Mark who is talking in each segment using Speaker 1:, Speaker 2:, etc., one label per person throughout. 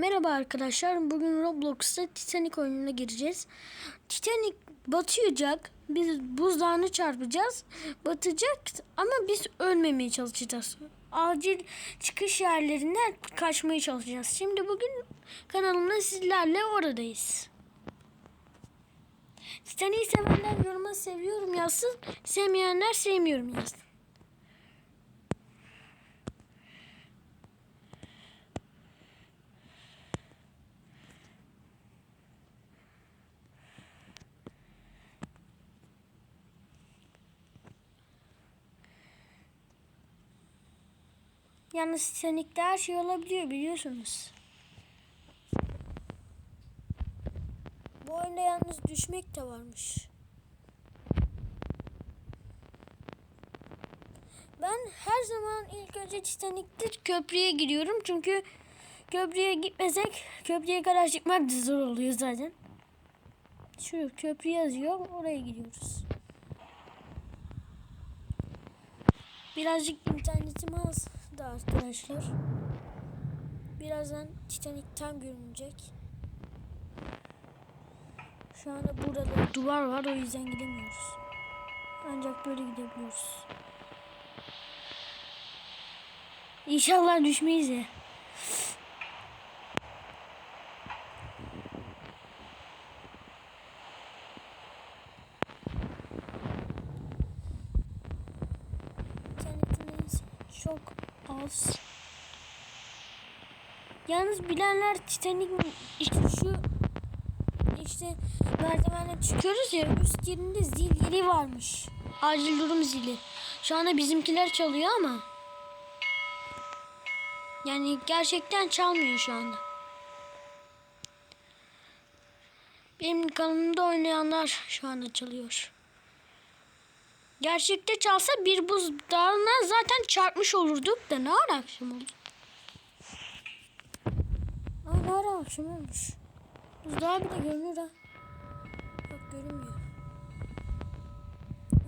Speaker 1: Merhaba arkadaşlar. Bugün Roblox'ta Titanic oyununa gireceğiz. Titanic batacak. Biz buzdağını çarpacağız. Batacak ama biz ölmemeye çalışacağız. Acil çıkış yerlerinden kaçmaya çalışacağız. Şimdi bugün kanalımda sizlerle oradayız. Titanic'i sevenler yoruma seviyorum yazsın. Sevmeyenler sevmiyorum yazsın. Yalnız Titanic'te her şey olabiliyor biliyorsunuz. Bu oyunda yalnız düşmek de varmış. Ben her zaman ilk önce Titanic'te köprüye giriyorum. Çünkü köprüye gitmesek köprüye kadar çıkmak da zor oluyor zaten. Şu köprü yazıyor. Oraya gidiyoruz. Birazcık internetim az da arkadaşlar. Birazdan Titanic tam görünecek. Şu anda burada duvar var o yüzden gidemiyoruz. Ancak böyle gidebiliyoruz. İnşallah düşmeyiz ya. İnternetimiz çok az. Yalnız bilenler Titanic işte şu işte merdivenle çıkıyoruz ya üst yerinde zil yeri varmış. Acil durum zili. Şu anda bizimkiler çalıyor ama yani gerçekten çalmıyor şu anda. Benim kanalımda oynayanlar şu anda çalıyor. Gerçekte çalsa bir buzdağına zaten çarpmış olurduk da ne ara akşam? Ara akşam olmuş? Buzdağı bile görünür ha. Yok görünmüyor.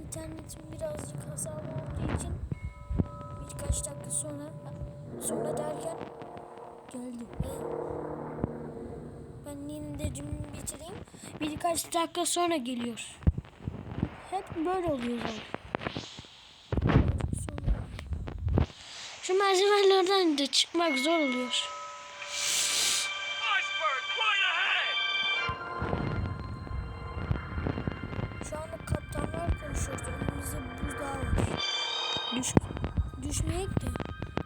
Speaker 1: İnternetim birazcık hasarlı olduğu için birkaç dakika sonra sonra derken geldi. Ben yine de cümlemi bitireyim. Birkaç dakika sonra geliyor. Hep böyle oluyor zaten. Şu merdivenlerden de çıkmak zor oluyor. Düşmeyek de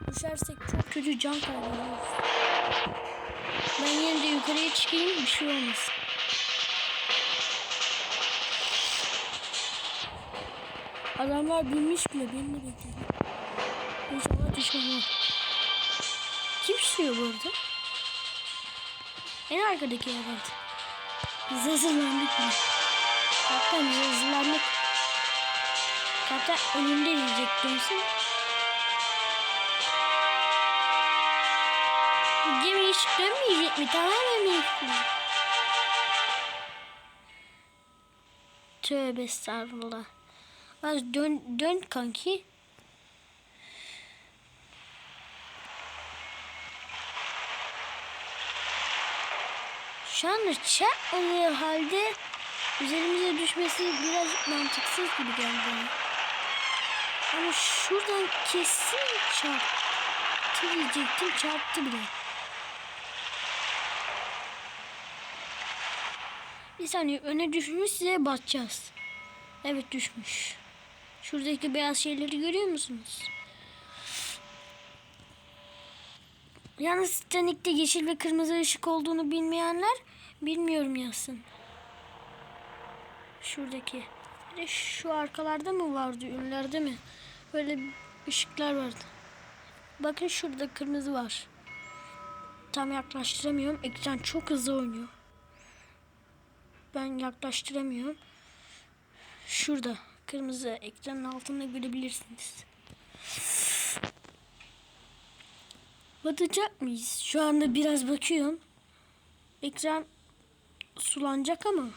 Speaker 1: düşersek çok kötü can kaybediyoruz. Ben yine de yukarıya çıkayım bir şey olmaz. Adamlar binmiş bile beni de bekliyor. İnşallah düşmem. Kim sürüyor bu arada? En arkadaki herhalde. Biz hazırlandık bile. Kaptan biz hazırlandık. Kaptan önünde diyecek dönsün. Hiç dönmeyecek mi? Tamamen mi? Tövbe estağfurullah. Az dön, dön kanki. Şu anda çarpmadığı halde üzerimize düşmesi biraz mantıksız gibi geldi. Ama şuradan kesin çarptı diyecektim çarptı bile. Bir saniye öne düşmüş size batacağız. Evet düşmüş. Şuradaki beyaz şeyleri görüyor musunuz? Yalnız Titanic'te yeşil ve kırmızı ışık olduğunu bilmeyenler bilmiyorum yazsın. Şuradaki. De şu arkalarda mı vardı, ünlerde mi? Böyle ışıklar vardı. Bakın şurada kırmızı var. Tam yaklaştıramıyorum. Ekran çok hızlı oynuyor. Ben yaklaştıramıyorum. Şurada kırmızı ekranın altında görebilirsiniz. Batacak mıyız? Şu anda biraz bakıyorum. Ekran sulanacak ama.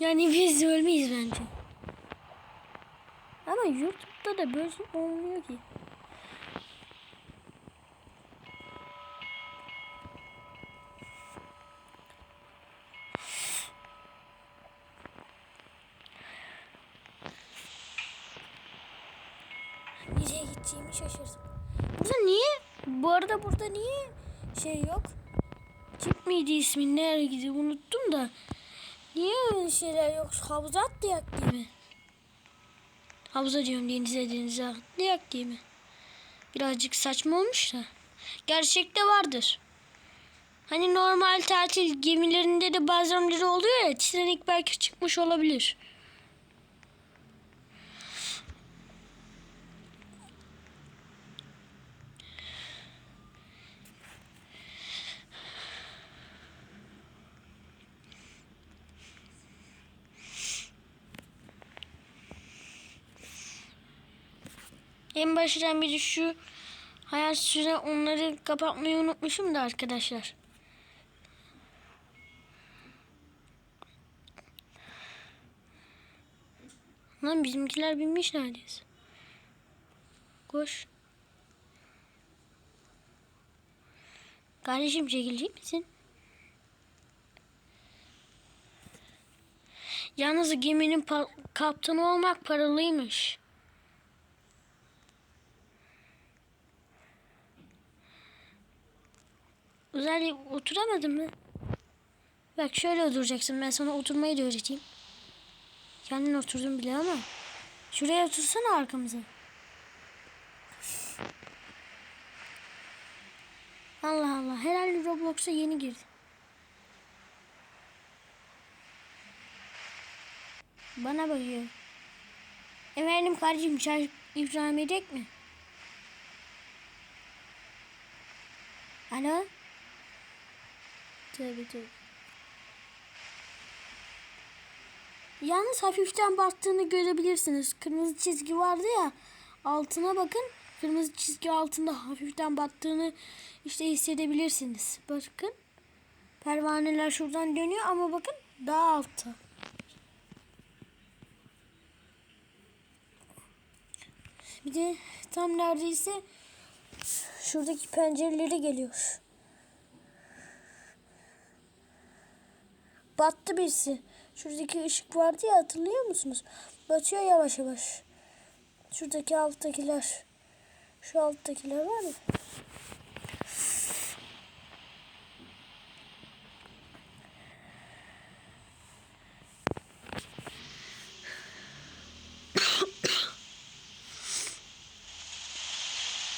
Speaker 1: Yani biz ölmeyiz bence. Ama YouTube'da da böyle olmuyor ki.
Speaker 2: gideceğimi şaşırdım.
Speaker 1: Burada niye? Bu arada burada niye şey yok? Tip miydi ismi? Nereye gidiyor unuttum da. Niye öyle şeyler yok? Havuza atlayak diye mi? Havuza diyorum denize denize atlayak diye mi? Birazcık saçma olmuş da. Gerçekte vardır. Hani normal tatil gemilerinde de bazenleri oluyor ya. Titanic belki çıkmış olabilir. En başından beri şu hayat süre onları kapatmayı unutmuşum da arkadaşlar. Lan bizimkiler binmiş neredeyse. Koş. Kardeşim çekilecek misin? Yalnız geminin kaptanı olmak paralıymış. Özellikle oturamadın mı? Bak şöyle oturacaksın. Ben sana oturmayı da öğreteyim. Kendin oturdun bile ama. Şuraya otursana arkamıza. Allah Allah. Herhalde Roblox'a yeni girdi. Bana bakıyor. Efendim kardeşim çay ikram edecek mi? Alo? Tabii. Yalnız hafiften battığını görebilirsiniz. Kırmızı çizgi vardı ya. Altına bakın. Kırmızı çizgi altında hafiften battığını işte hissedebilirsiniz. Bakın. Pervaneler şuradan dönüyor ama bakın daha altta. Bir de tam neredeyse şuradaki pencereleri geliyor. Battı birisi. Şuradaki ışık vardı ya hatırlıyor musunuz? Batıyor yavaş yavaş. Şuradaki alttakiler. Şu alttakiler var.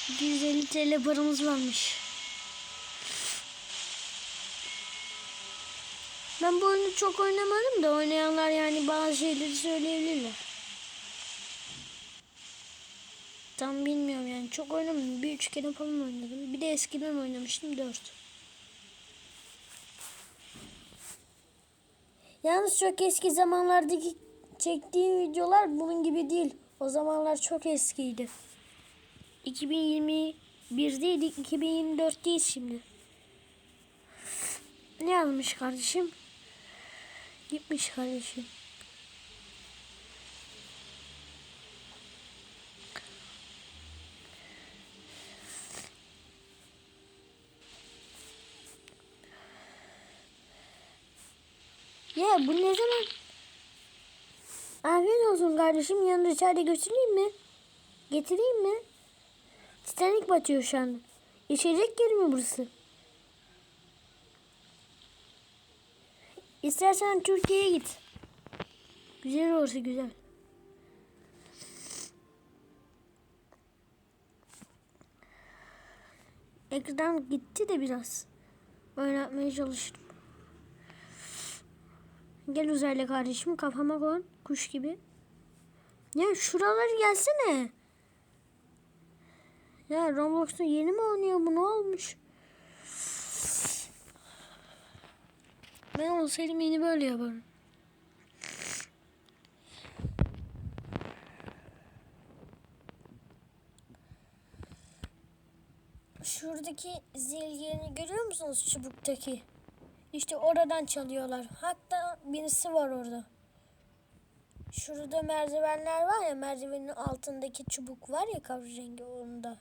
Speaker 1: ...250 TL paramız varmış. Ben bu oyunu çok oynamadım da oynayanlar yani bazı şeyleri söyleyebilirler. Tam bilmiyorum yani çok oynamadım. Bir üç kere falan oynadım. Bir de eskiden oynamıştım dört. Yalnız çok eski zamanlardaki çektiğim videolar bunun gibi değil. O zamanlar çok eskiydi. 2021'deydik, 2024'teyiz şimdi. Ne yazmış kardeşim? Gitmiş kardeşim. Ya bu ne zaman? Afiyet olsun kardeşim. Yanında da götüreyim mi? Getireyim mi? Titanic batıyor şu anda. İçecek yeri mi burası? İstersen Türkiye'ye git. Güzel orası güzel. Ekran gitti de biraz. Oynatmaya çalıştım. Gel uzaylı kardeşim kafama koy. Kuş gibi. Ya şuraları gelsene. Ya Roblox'ta yeni mi oynuyor bu ne olmuş? Ben olsaydım yeni böyle yaparım. Şuradaki zil yerini görüyor musunuz çubuktaki? İşte oradan çalıyorlar. Hatta birisi var orada. Şurada merdivenler var ya merdivenin altındaki çubuk var ya kahverengi onda.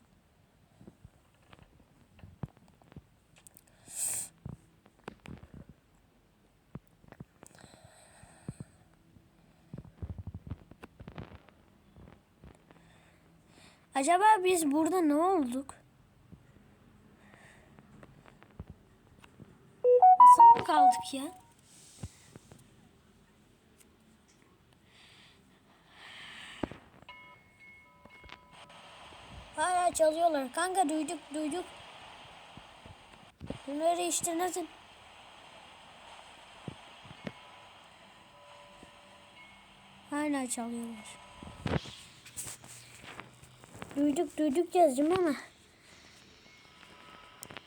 Speaker 1: Acaba biz burada ne olduk? Nasıl mı kaldık ya? Hala çalıyorlar. Kanka duyduk duyduk. Bunları işte nasıl? Hala çalıyorlar. Duyduk duyduk yazdım ama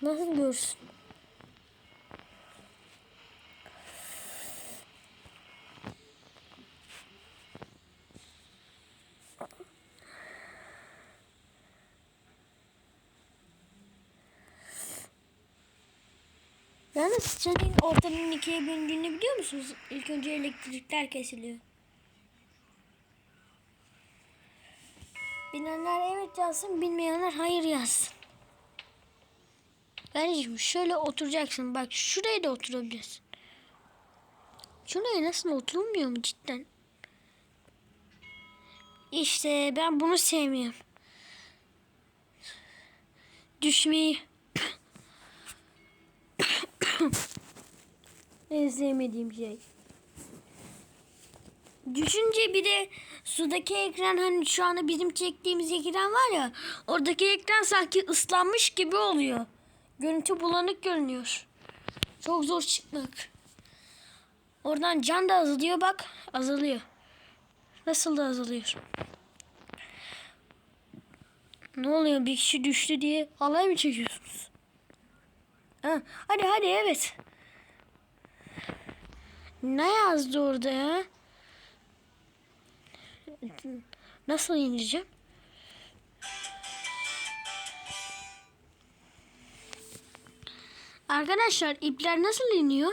Speaker 1: nasıl görsün? Yalnız senin ortanın ikiye bölündüğünü biliyor musunuz? İlk önce elektrikler kesiliyor. Bilenler evet yazsın, bilmeyenler hayır yazsın. Kardeşim şöyle oturacaksın. Bak şuraya da oturabilirsin. Şuraya nasıl oturulmuyor mu cidden? İşte ben bunu sevmiyorum. Düşmeyi en sevmediğim şey. Düşünce bir de sudaki ekran hani şu anda bizim çektiğimiz ekran var ya oradaki ekran sanki ıslanmış gibi oluyor. Görüntü bulanık görünüyor. Çok zor çıkmak. Oradan can da azalıyor bak azalıyor. Nasıl da azalıyor. Ne oluyor bir kişi düştü diye alay mı çekiyorsunuz? Ha, hadi hadi evet. Ne yazdı orada ya? Nasıl ineceğim? Arkadaşlar ipler nasıl iniyor?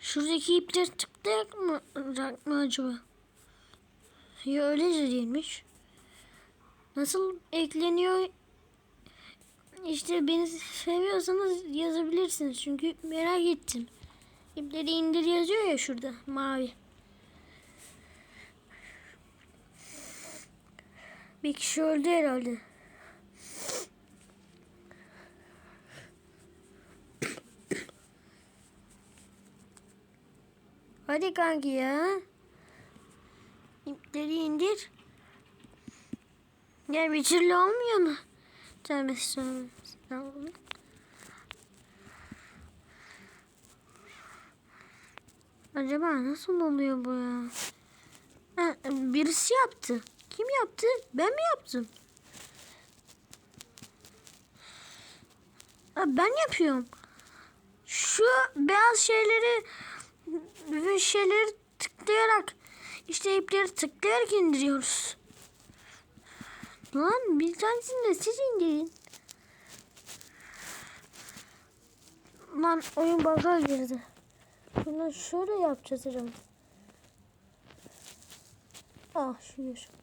Speaker 1: Şuradaki ipler tıklayak mı, mı acaba? Ya öylece değilmiş. Nasıl ekleniyor? İşte beni seviyorsanız yazabilirsiniz. Çünkü merak ettim. İpleri indir yazıyor ya şurada mavi. Bir kişi öldü herhalde. Hadi kanki ya. İpleri indir. Ya bir türlü olmuyor mu? Tövbe estağfurullah. Acaba nasıl oluyor bu ya? Ha, birisi yaptı. Kim yaptı? Ben mi yaptım? Ben yapıyorum. Şu beyaz şeyleri ve şeyleri tıklayarak işte ipleri tıklayarak indiriyoruz. Lan bir tanesini de siz indirin. Lan oyun bug'a girdi. Bunu şöyle yapacağız herhalde. Ah şükür.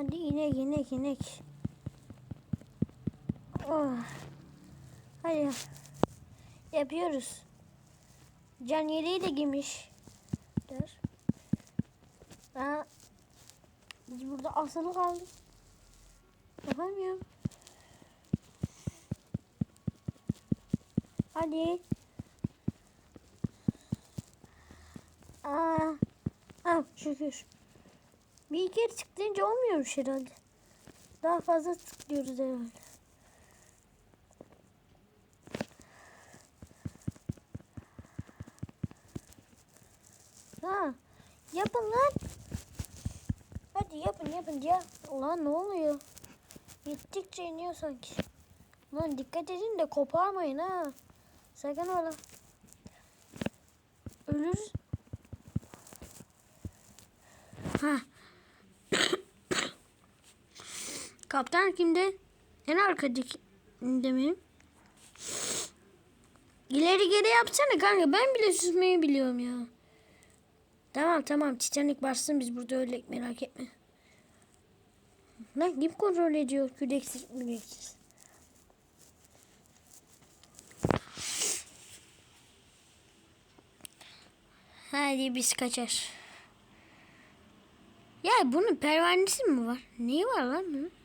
Speaker 1: Hadi inek inek inek. Oh. Hadi yapıyoruz. Can yeleği de giymiş. Der. Ha. Biz burada asılı kaldık. Yapamıyorum. Hadi. Aa. Ah şükür. Bir kere tıklayınca olmuyormuş herhalde. Daha fazla tıklıyoruz herhalde. Ha, yapın lan. Hadi yapın yapın ya. Ulan ne oluyor? Gittikçe iniyor sanki. Lan dikkat edin de koparmayın ha. Sakın ola. Ölürüz. Ha. Kaptan kimde? En arkadakinde mi? İleri geri yapsana kanka. Ben bile süzmeyi biliyorum ya. Tamam tamam. Titanik bassın biz burada öyle merak etme. Lan kim kontrol ediyor? Küdeksiz müdeksiz. Hadi biz kaçar. Ya bunun pervanesi mi var? Neyi var lan bunun?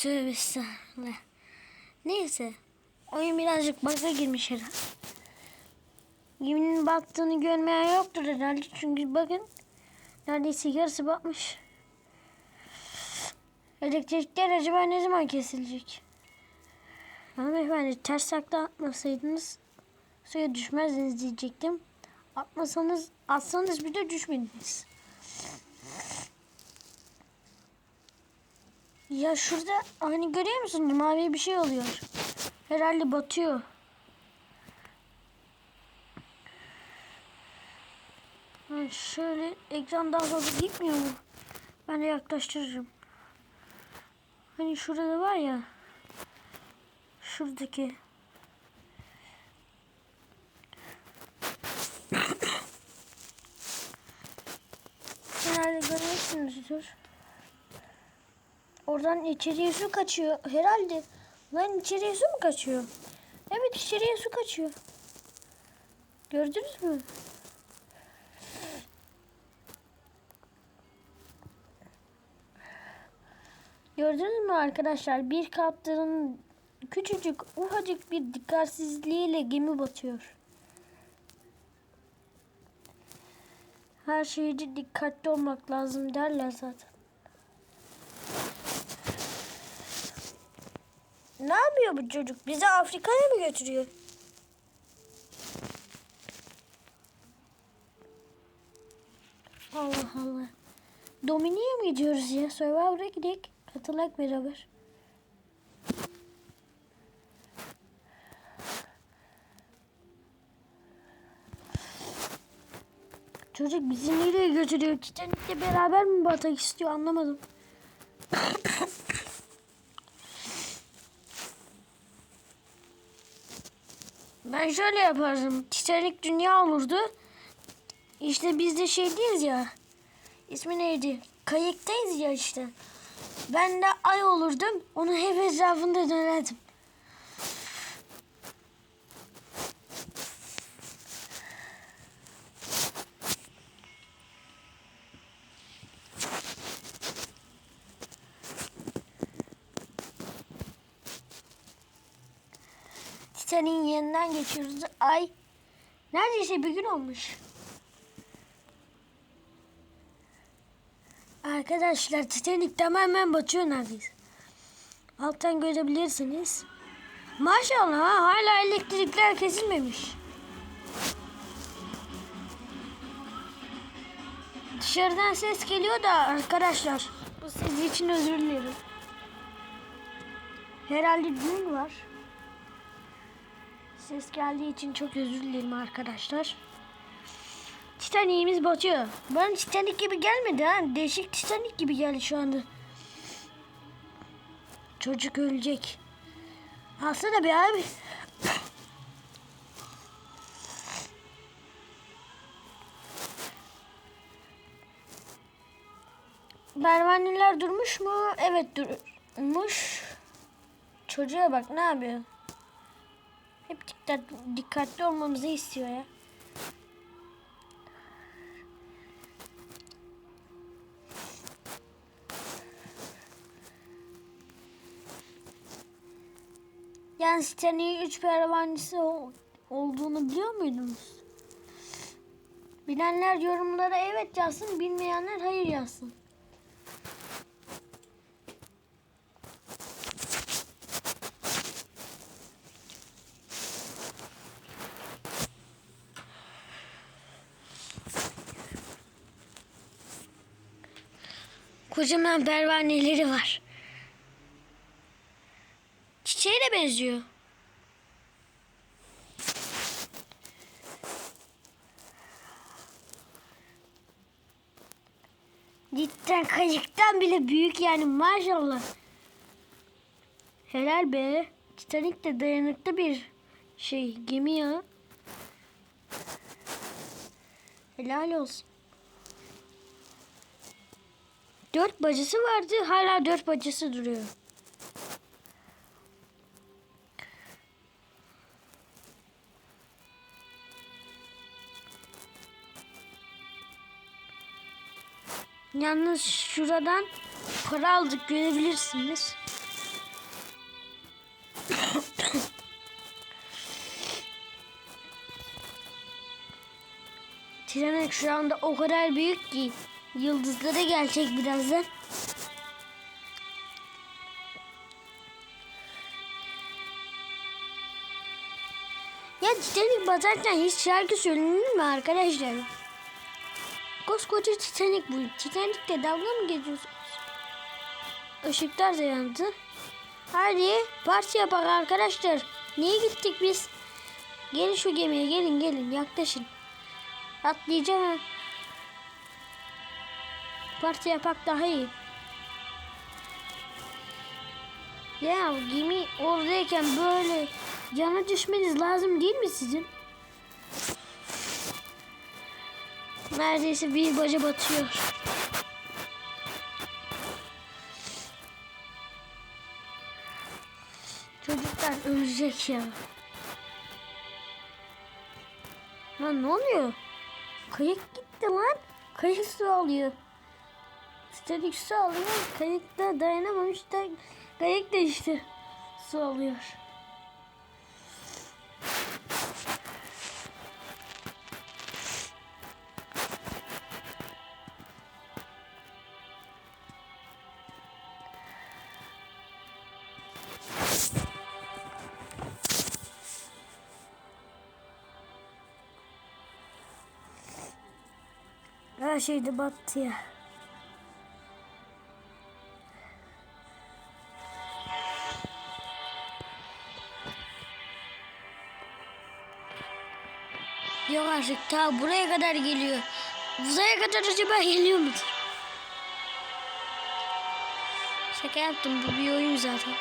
Speaker 1: Tövbe estağfurullah. Neyse. Oyun birazcık bug'a girmiş herhalde. Geminin battığını görmeyen yoktur herhalde. Çünkü bakın. Neredeyse yarısı batmış. Elektrikler acaba ne zaman kesilecek? Hanımefendi ters takla atmasaydınız suya düşmezdiniz diyecektim. Atmasanız, atsanız bir de düşmediniz. Ya şurada hani görüyor musun mavi bir şey oluyor. Herhalde batıyor. Şöyle ekran daha fazla gitmiyor mu? Ben de yaklaştırırım. Hani şurada var ya. Şuradaki. Herhalde görüyorsunuzdur. Oradan içeriye su kaçıyor. Herhalde. Lan içeriye su mu kaçıyor? Evet içeriye su kaçıyor. Gördünüz mü? Gördünüz mü arkadaşlar? Bir kaptanın küçücük ufacık bir dikkatsizliğiyle gemi batıyor. Her şeyde dikkatli olmak lazım derler zaten. Ne yapıyor bu çocuk? Bizi Afrika'ya mı götürüyor? Allah Allah. Dominik'e mi gidiyoruz ya? Survivor'a gidelim. Katılak beraber. Çocuk bizi nereye götürüyor? Titanic'le beraber mi batak istiyor anlamadım. Ben şöyle yapardım. Titanic dünya olurdu. İşte biz de şey değiliz ya. İsmi neydi? Kayıktayız ya işte. Ben de ay olurdum. Onu hep etrafında dönerdim. Geçiyoruz. Ay neredeyse bir gün olmuş. Arkadaşlar Titanic tamamen batıyor neredeyse. Alttan görebilirsiniz. Maşallah ha, hala elektrikler kesilmemiş. Dışarıdan ses geliyor da arkadaşlar. Bu ses için özür dilerim. Herhalde düğün var. Ses geldiği için çok özür dilerim arkadaşlar. Titanic'imiz batıyor. Bana Titanic gibi gelmedi ha. Değişik Titanic gibi geldi şu anda. Çocuk ölecek. Alsana bir abi. Pervaneler durmuş mu? Evet durmuş. Çocuğa bak ne yapıyor? Hep dikkat, dikkatli olmamızı istiyor ya. Yani Stanley'in üç pervanesi ol- olduğunu biliyor muydunuz? Bilenler yorumlara evet yazsın, bilmeyenler hayır yazsın. Kocaman pervaneleri var. Çiçeğe de benziyor. Cidden kayıktan bile büyük yani maşallah. Helal be. Titanic de dayanıklı bir şey gemi ya. Helal olsun. Dört bacası vardı. Hala dört bacası duruyor. Yalnız şuradan para aldık görebilirsiniz. Trenek şu anda o kadar büyük ki yıldızlara gelecek birazdan. Ya Titanic batarken hiç şarkı söylenir mi arkadaşlar? Koskoca Titanic bu. Titanic'te dalga mı geçiyorsunuz? Işıklar da yandı. Hadi parti yapak arkadaşlar. Niye gittik biz? Gelin şu gemiye gelin gelin yaklaşın. Atlayacağım Parti yapak daha iyi. Ya gemi oradayken böyle yana düşmeniz lazım değil mi sizin? Neredeyse bir baca batıyor. Çocuklar ölecek ya. Lan ne oluyor? Kayık gitti lan. Kayık su alıyor. Üstelik su alıyor. Kayık da dayanamamış da kayık da işte su alıyor. Her şey de battı ya. Artık ta buraya kadar geliyor. Uzaya kadar acaba geliyor mudur? Şaka yaptım bu bir oyun zaten.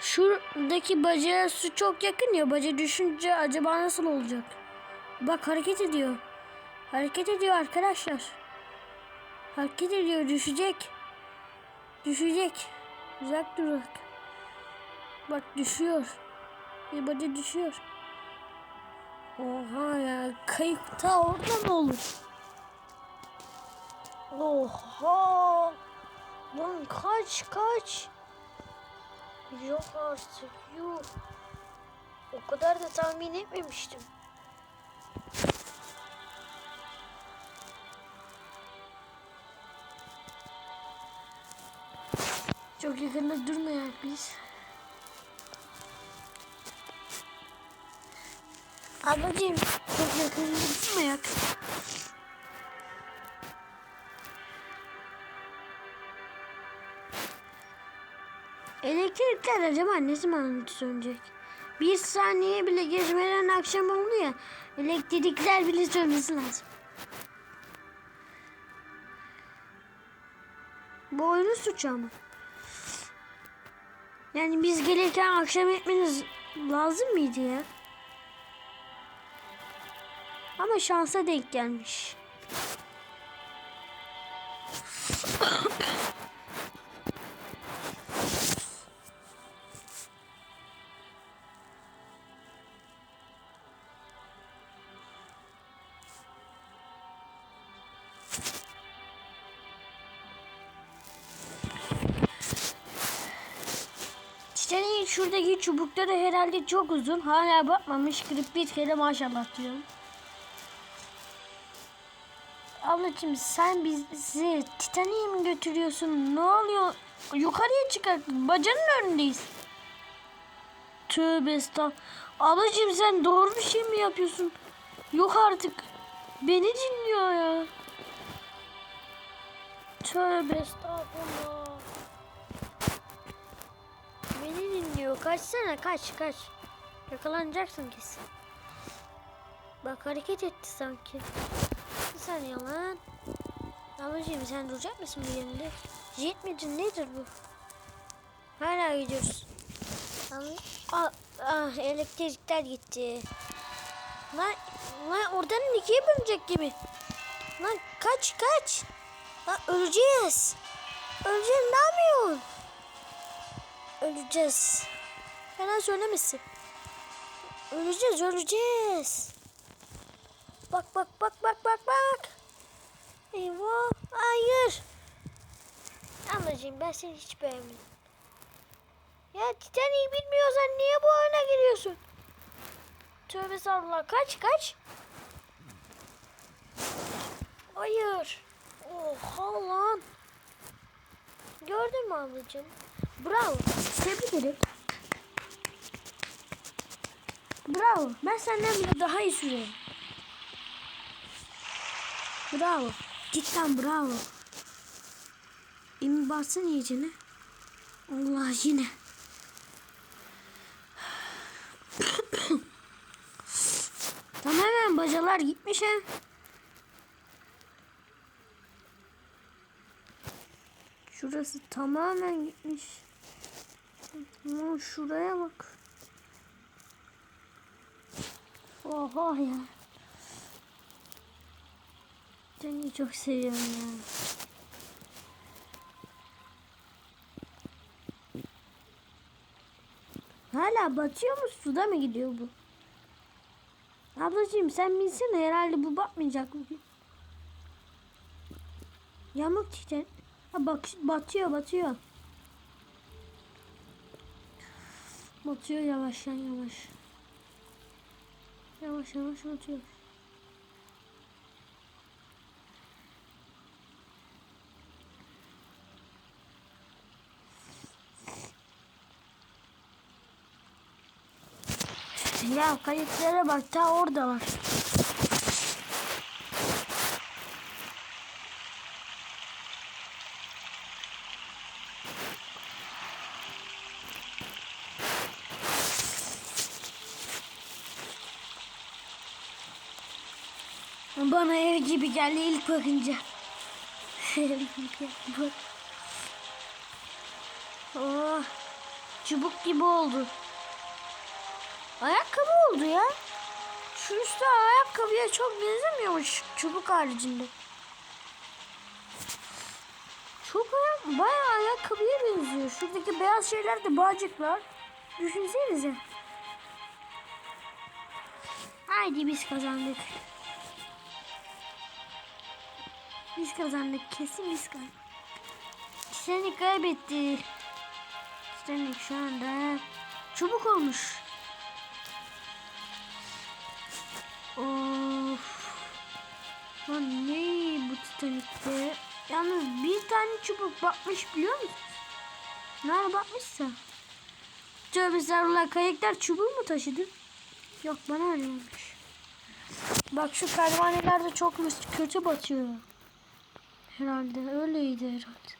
Speaker 1: Şuradaki bacağa su çok yakın ya. Baca düşünce acaba nasıl olacak? Bak hareket ediyor. Hareket ediyor arkadaşlar. Hareket ediyor düşecek. Düşecek. Uzak dur bak. Bak düşüyor. Bir baca düşüyor. Oha ya kayıp ta orada mı olur? Oha! Lan kaç kaç! Yok artık yok. O kadar da tahmin etmemiştim. Çok yakında durmayak biz. Ablacığım çok yakında durmayak. Elektrikler acaba ne zaman sönecek? Bir saniye bile geçmeden akşam oldu ya. Elektrikler bile sönmesi lazım. Bu oyunun suçu ama. Yani biz gelirken akşam etmeniz lazım mıydı ya? Ama şansa denk gelmiş. Titanic'in şuradaki çubukları herhalde çok uzun. Hala bakmamış. Kırıp bir kere maşallah diyorum. Ablacığım sen bizi Titanic'e mi götürüyorsun? Ne oluyor? Yukarıya çıkar. Bacanın önündeyiz. Tövbe estağfurullah. Ablacığım sen doğru bir şey mi yapıyorsun? Yok artık. Beni dinliyor ya. Tövbe estağfurullah. Beni dinliyor. Kaçsana kaç kaç. Yakalanacaksın kesin. Bak hareket etti sanki. Bir saniye lan. Ablacığım sen duracak mısın bir yerinde? Jet nedir bu? Hala gidiyoruz. Lan, ah, elektrikler gitti. Lan, lan oradan ikiye bölünecek gibi. Lan kaç kaç. Lan öleceğiz. Öleceğiz ne yapıyorsun? Öleceğiz. Hemen söylemesin. Öleceğiz öleceğiz. Bak bak bak bak bak bak. Eyvah. Hayır. Ablacığım ben seni hiç beğenmedim. Ya Titanic'i bilmiyorsan niye bu oyuna giriyorsun? Tövbe estağfurullah. Kaç kaç. Hayır. Oha lan. Gördün mü ablacığım? Bravo. Tebrik ederim. Bravo. Ben senden bile daha iyi sürüyorum. Bravo. Cidden bravo. Emin bassın iyicene. Allah yine. Tamamen bacalar gitmiş ha. Şurası tamamen gitmiş. Aman şuraya bak. Oha ya. Seni çok seviyorum ya. Hala batıyor mu? Suda mı gidiyor bu? Ablacığım sen bilsene herhalde bu batmayacak bugün. Yamuk çiçek. Ha bak batıyor batıyor. Batıyor yavaştan yavaş. Yavaş yavaş batıyor. Ya kayıtlara bak ta orada var. Bana ev gibi geldi ilk bakınca. Bak. oh, çubuk gibi oldu. Ayakkabı oldu ya. Şu üstte ayakkabıya çok benzemiyormuş çubuk haricinde. Çok ayak, bayağı ayakkabıya benziyor. Şuradaki beyaz şeyler de bağcıklar. Düşünsenize. Haydi biz kazandık. Biz kazandık. Kesin biz kazandık. Seni kaybetti. Titanic şu anda çubuk olmuş. Lan ne bu Titanic'te? Yalnız bir tane çubuk batmış biliyor musun? Nerede batmışsa? Tövbe estağfurullah kayıklar çubuğu mu taşıdı? Yok bana öyle olmuş. Bak şu pervaneler de çok kötü batıyor. Herhalde öyleydi herhalde.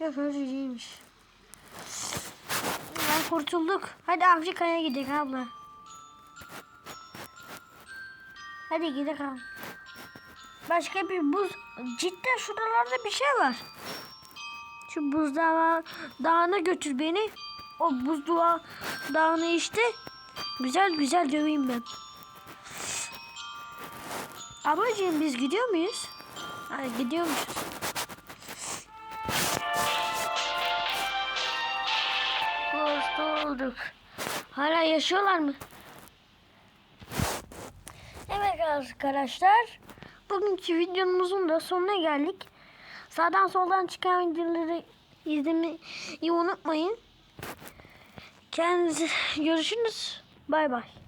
Speaker 1: Yok öyle değilmiş. Ben kurtulduk. Hadi Afrika'ya gidelim abla. Hadi gidelim. Başka bir buz. Cidden şuralarda bir şey var. Şu buzdağı dağına götür beni. O buzdağı dağını işte. Güzel güzel döveyim ben. Ablacığım biz gidiyor muyuz? Hayır gidiyormuşuz. Kurtulduk. Hala yaşıyorlar mı? Evet arkadaşlar. Bugünkü videomuzun da sonuna geldik. Sağdan soldan çıkan videoları izlemeyi unutmayın. Kendinize görüşürüz. Bay bay.